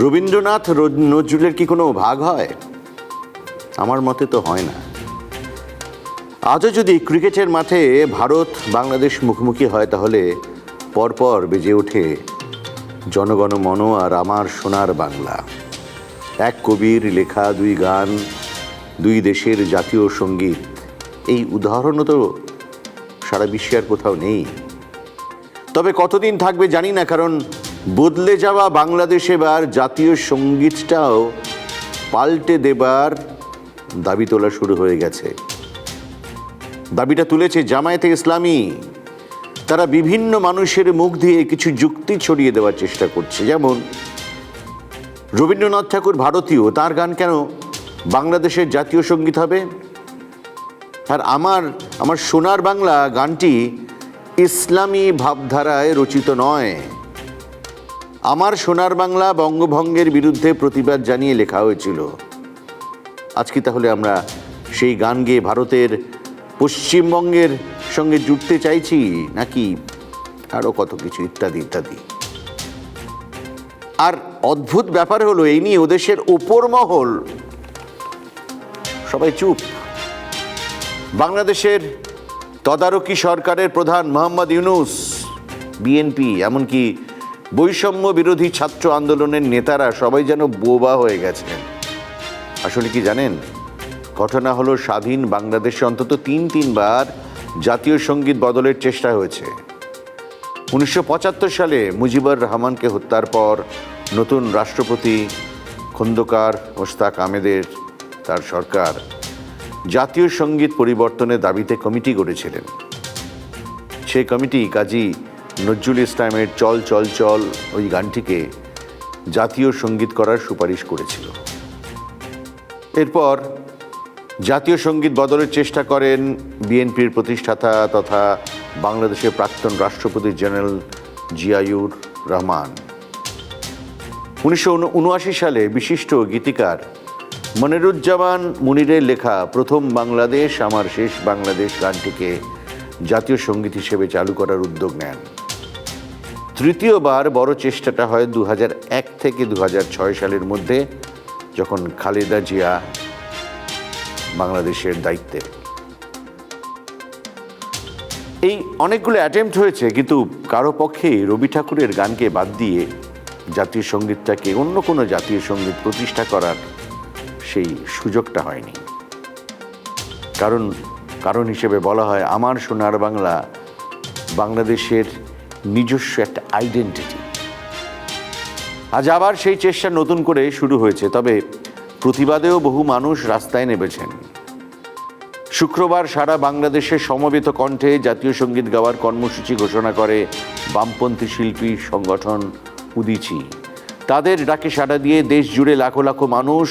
রবীন্দ্রনাথ নজরুলের কি কোনো ভাগ হয়? আমার মতে তো হয় না। আজও যদি ক্রিকেটের মাঠে ভারত, বাংলাদেশ মুখোমুখি হয়, তাহলে পরপর বেজে ওঠে জনগণ মন আর আমার সোনার বাংলা। এক কবির লেখা দুই গান, দুই দেশের জাতীয় সংগীত, এই উদাহরণও তো সারা বিশ্বে আর কোথাও নেই। তবে কতদিন থাকবে জানি না, কারণ বদলে যাওয়া বাংলাদেশ এবার জাতীয় সঙ্গীতটাও পাল্টে দেবার দাবি তোলা শুরু হয়ে গেছে। দাবিটা তুলেছে জামায়াতে ইসলামী। তারা বিভিন্ন মানুষের মুখ দিয়ে কিছু যুক্তি ছড়িয়ে দেওয়ার চেষ্টা করছে। যেমন, রবীন্দ্রনাথ ঠাকুর ভারতীয়, তার গান কেন বাংলাদেশের জাতীয় সংগীত হবে? আর আমার আমার সোনার বাংলা গানটি ইসলামী ভাবধারায় রচিত নয়। আমার সোনার বাংলা বঙ্গভঙ্গের বিরুদ্ধে প্রতিবাদ জানিয়ে লেখা হয়েছিল। আজকে তাহলে আমরা সেই গান গেয়ে ভারতের পশ্চিমবঙ্গের সঙ্গে জুড়তে চাইছি নাকি আরও কত কিছু ইত্যাদি ইত্যাদি। আর অদ্ভুত ব্যাপার হলো এই নিয়ে ওদেশের ওপর মহল। সবাই চুপ। বাংলাদেশের তদারকি সরকারের প্রধান মোহাম্মদ ইউনুস, বিএনপি, এমনকি বৈষম্য বিরোধী ছাত্র আন্দোলনের নেতারা সবাই যেন বোবা হয়ে গেছেন। আসলে কি জানেন? ঘটনা হলো স্বাধীন বাংলাদেশে অন্তত তিন, তিনবার জাতীয় সংগীত বদলের চেষ্টা হয়েছে। উনিশশো পঁচাত্তর সালে মুজিবুর রহমানকে হত্যার পর নতুন রাষ্ট্রপতি খন্দকার মোস্তাক আহমেদের, তার সরকার, জাতীয় সংগীত পরিবর্তনের দাবিতে কমিটি গড়েছিলেন। সেই কমিটি কাজী নজরুল ইসলামের চল চল চল ওই গানটিকে জাতীয় সংগীত করার সুপারিশ করেছিল। এরপর জাতীয় সংগীত বদলের চেষ্টা করেন বিএনপির প্রতিষ্ঠাতা তথা বাংলাদেশের প্রাক্তন রাষ্ট্রপতি জেনারেল জিয়াউর রহমান। উনিশশো উনআশি সালে বিশিষ্ট গীতিকার মনিরুজ্জামান মুনিরের লেখা প্রথম বাংলাদেশ, আমার শেষ বাংলাদেশ গানটিকে জাতীয় সংগীত হিসেবে চালু করার উদ্যোগ নেন। তৃতীয়বার বড় চেষ্টাটা হয় দু এক থেকে দু হাজার ছয় সালের মধ্যে, যখন খালেদা জিয়া বাংলাদেশের দায়িত্বে। এই অনেকগুলো অ্যাটেম্প্ট হয়েছে, কিন্তু কারও পক্ষেই রবি ঠাকুরের গানকে বাদ দিয়ে জাতীয় সঙ্গীতটাকে অন্য কোনো জাতীয় সংগীত প্রতিষ্ঠা করার সেই সুযোগটা হয়নি। কারণ কারণ হিসেবে বলা হয়, আমার সোনার বাংলা বাংলাদেশের নিজস্ব একটা আইডেন্টিটি আজ আবার সেই চেষ্টা নতুন করে শুরু হয়েছে, তবে প্রতিবাদেও বহু মানুষ রাস্তায় নেমেছেন। শুক্রবার সারা বাংলাদেশের সমবেত কণ্ঠে জাতীয় সংগীত গাওয়ার কর্মসূচি ঘোষণা করে বামপন্থী শিল্পী সংগঠন উদিচি। তাদের ডাকে সাড়া দিয়ে দেশ জুড়ে লাখো লাখো মানুষ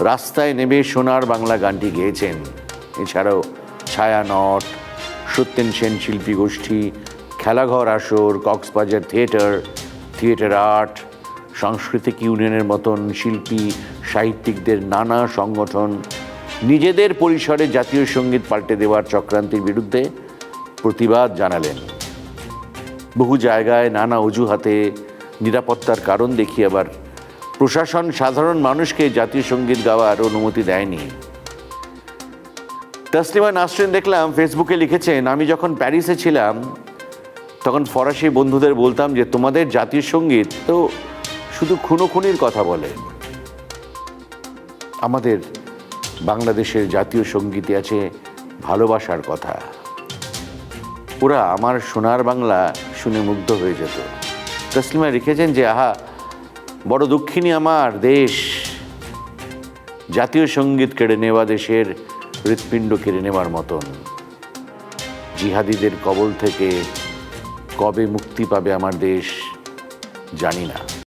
রাস্তায় নেমে সোনার বাংলা গানটি গেয়েছেন। এছাড়াও ছায়ানট, সত্যেন সেন শিল্পী গোষ্ঠী খেলাঘর, আসর, কক্সবাজার থিয়েটার থিয়েটার আর্ট, সাংস্কৃতিক ইউনিয়নের মতন শিল্পী, সাহিত্যিকদের নানা সংগঠন, নিজেদের পরিসরে জাতীয় সংগীত পাল্টে দেওয়ার চক্রান্তির বিরুদ্ধে প্রতিবাদ জানালেন। বহু জায়গায় নানা অজুহাতে নিরাপত্তার কারণ দেখি আবার প্রশাসন সাধারণ মানুষকে জাতীয় সংগীত গাওয়ার অনুমতি দেয়নি। তাসলিমা নাসরিন দেখলাম, ফেসবুকে লিখেছেন, আমি যখন প্যারিসে ছিলাম তখন ফরাসি বন্ধুদের বলতাম যে, তোমাদের জাতীয় সংগীত তো শুধু খুনোখুনির কথা বলে। আমাদের বাংলাদেশের জাতীয় সঙ্গীতে আছে ভালোবাসার কথা। ওরা আমার সোনার বাংলা শুনে মুগ্ধ হয়ে যেত। তসলিমা লিখেছেন যে, আহা, বড় দুঃখিনী আমার দেশ। জাতীয় সংগীত কেড়ে নেওয়া দেশের হৃৎপিণ্ড কেড়ে নেওয়ার মতন। জিহাদিদের কবল থেকে কবে মুক্তি পাবে আমার দেশ জানি না।